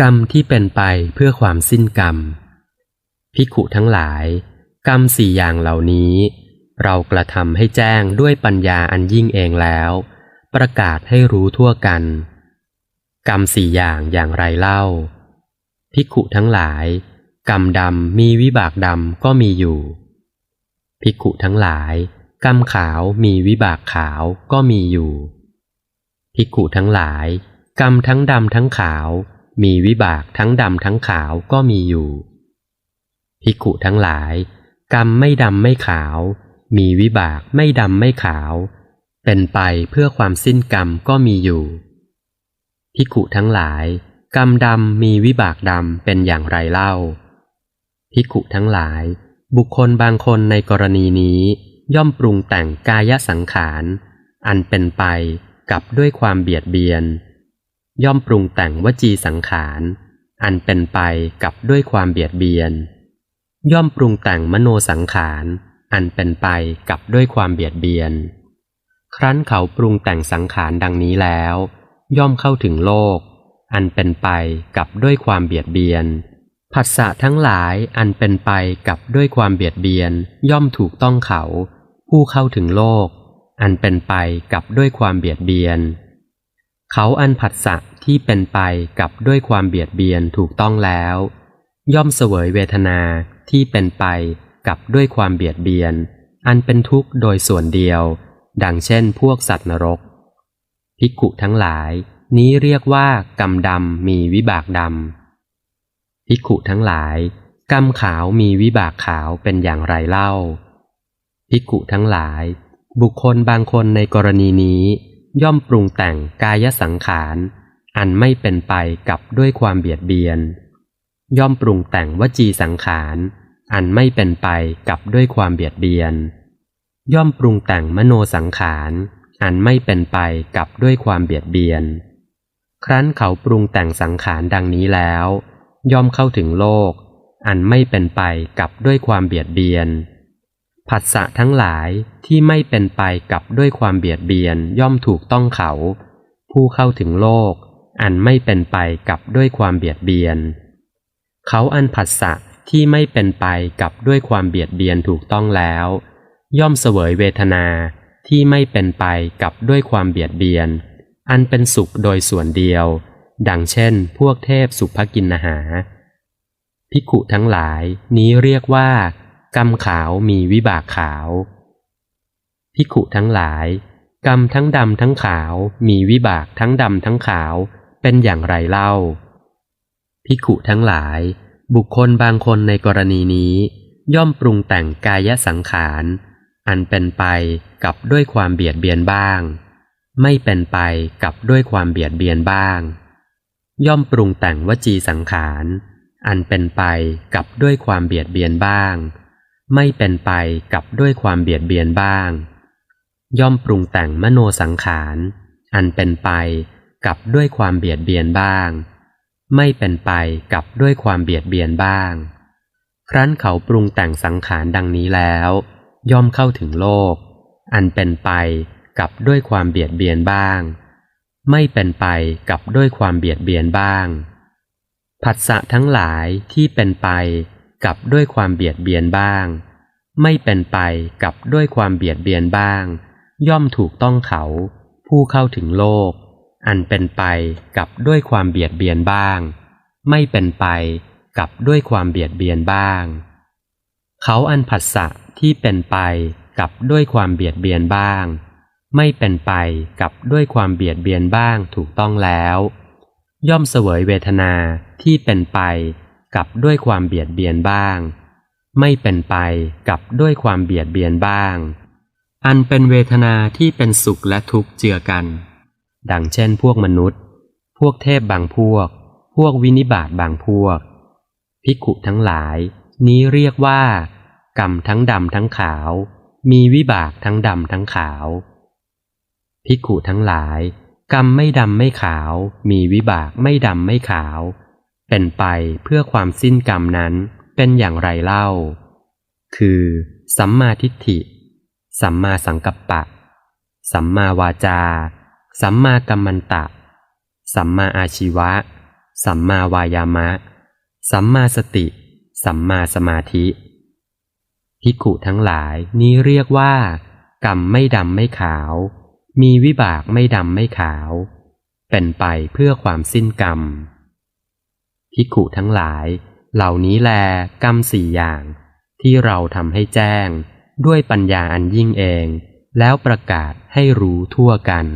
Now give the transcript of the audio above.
กรรมที่เป็นไปเพื่อความสิ้นกรรมภิขุทั้งหลาย กรรมสี่อย่างเหล่านี้ เรากระทำให้แจ้งด้วยปัญญาอันยิ่งเองแล้ว ประกาศให้รู้ทั่วกัน กรรมสี่อย่างอย่างไรเล่าภิขุทั้งหลาย กรรมดำมีวิบากดำก็มีอยู่ภิขุทั้งหลาย กรรมขาวมีวิบากขาวก็มีอยู่ภิขุทั้งหลาย กรรมทั้งดำทั้งขาว มีวิบากทั้งดำทั้งขาวก็มีอยู่ ภิกขุทั้งหลาย กรรมไม่ดำไม่ขาว มีวิบากไม่ดำไม่ขาว เป็นไปเพื่อความสิ้นกรรมก็มีอยู่ภิกขุทั้งหลาย กรรมดำมีวิบากดำเป็นอย่างไรเล่าภิกขุทั้งหลาย บุคคลบางคนในกรณีนี้ย่อมปรุงแต่งกายสังขาร อันเป็นไปกับด้วยความเบียดเบียน ย่อมปรุงแต่งวจีสังขาร อันเป็นไปกับด้วยความเบียดเบียน ย่อมปรุงแต่งมโนสังขาร อันเป็นไปกับด้วยความเบียดเบียน ครั้นเขาปรุงแต่งสังขารดังนี้แล้ว ย่อมเข้าถึงโลก อันเป็นไปกับด้วยความเบียดเบียนผัสสะทั้งหลายอันเป็นไปกับด้วยความเบียดเบียน ย่อมถูกต้องเขา ผู้เข้าถึงโลก อันเป็นไปกับด้วยความเบียดเบียน เขาอันผัสสะที่เป็นไปกับด้วยความเบียดเบียนถูกต้องแล้ว ย่อมเสวยเวทนาที่เป็นไปกับด้วยความเบียดเบียน อันเป็นทุกข์โดยส่วนเดียว ดังเช่นพวกสัตว์นรก ภิกขุทั้งหลาย นี้เรียกว่ากรรมดำมีวิบากดำภิกขุทั้งหลาย กรรมขาวมีวิบากขาวเป็นอย่างไรเล่าภิกขุทั้งหลาย บุคคลบางคนในกรณีนี้ ย่อมปรุงแต่งกายสังขาร อันไม่เป็นไปกับด้วยความเบียดเบียน ย่อมปรุงแต่งวจีสังขาร อันไม่เป็นไปกับด้วยความเบียดเบียน ย่อมปรุงแต่งมโนสังขาร อันไม่เป็นไปกับด้วยความเบียดเบียน ครั้นเขาปรุงแต่งสังขารดังนี้แล้ว ย่อมเข้าถึงโลก อันไม่เป็นไปกับด้วยความเบียดเบียน ผัสสะทั้งหลายที่ไม่เป็นไปกับด้วยความเบียดเบียนย่อมถูกต้องเขา ผู้เข้าถึงโลก อันไม่เป็นไปกับด้วยความเบียดเบียน เขาอันผัสสะที่ไม่เป็นไปกับด้วยความเบียดเบียนถูกต้องแล้ว ย่อมเสวยเวทนาที่ไม่เป็นไปกับด้วยความเบียดเบียน อันเป็นสุขโดยส่วนเดียว ดังเช่น พวกเทพสุภกินนาหา ภิกขุทั้งหลายนี้เรียกว่า กรรมขาวมีวิบากขาวภิขุทั้งหลาย กรรมทั้งดำทั้งขาวมีวิบากทั้งดำทั้งขาวเป็นอย่างไรเล่าภิขุทั้งหลาย บุคคลบางคนในกรณีนี้ ย่อมปรุงแต่งกายสังขาร อันเป็นไปกับด้วยความเบียดเบียนบ้าง ไม่เป็นไปกับด้วยความเบียดเบียนบ้าง ย่อมปรุงแต่งวจีสังขาร อันเป็นไปกับด้วยความเบียดเบียนบ้าง ไม่เป็นไปกับด้วยความเบียดเบียนบ้าง ย่อมปรุงแต่งมโนสังขาร อันเป็นไปกับด้วยความเบียดเบียนบ้าง ไม่เป็นไปกับด้วยความเบียดเบียนบ้าง ครั้นเขาปรุงแต่งสังขารดังนี้แล้ว ย่อมเข้าถึงโลก อันเป็นไปกับด้วยความเบียดเบียนบ้าง ไม่เป็นไปกับด้วยความเบียดเบียนบ้างผัสสะทั้งหลายที่เป็นไป กับด้วยความเบียดเบียนบ้าง ไม่เป็นไปกับด้วยความเบียดเบียนบ้าง ย่อมถูกต้องเขา ผู้เข้าถึงโลก อันเป็นไปกับด้วยความเบียดเบียนบ้าง ไม่เป็นไปกับด้วยความเบียดเบียนบ้าง เขาอันผัสสะที่เป็นไปกับด้วยความเบียดเบียนบ้าง ไม่เป็นไปกับด้วยความเบียดเบียนบ้างถูกต้องแล้ว ย่อมเสวยเวทนาที่เป็นไป กับด้วยความเบียดเบียนบ้าง ไม่เป็นไปกับด้วยความเบียดเบียนบ้าง อันเป็นเวทนาที่เป็นสุขและทุกข์เจือกัน ดังเช่นพวกมนุษย์ พวกเทพบางพวก พวกวินิบาตบางพวกภิกุทั้งหลาย นี้เรียกว่า กรรมทั้งดำทั้งขาว มีวิบากทั้งดำทั้งขาวภิกุทั้งหลาย กรรมไม่ดำไม่ขาว มีวิบากไม่ดำไม่ขาว เป็นไปเพื่อความสิ้นกรรมนั้นเป็นอย่างไรเล่า คือ สัมมาทิฏฐิ สัมมาสังกัปปะ สัมมาวาจา สัมมากัมมันตะ สัมมาอาชีวะ สัมมาวายามะ สัมมาสติ สัมมาสมาธิภิกขุทั้งหลายนี้เรียกว่า กรรมไม่ดำไม่ขาว มีวิบากไม่ดำไม่ขาว เป็นไปเพื่อความสิ้นกรรม ภิกขุทั้งหลาย เหล่านี้แลกรรมสี่อย่าง ที่เราทำให้แจ้ง ด้วยปัญญาอันยิ่งเอง แล้วประกาศให้รู้ทั่วกัน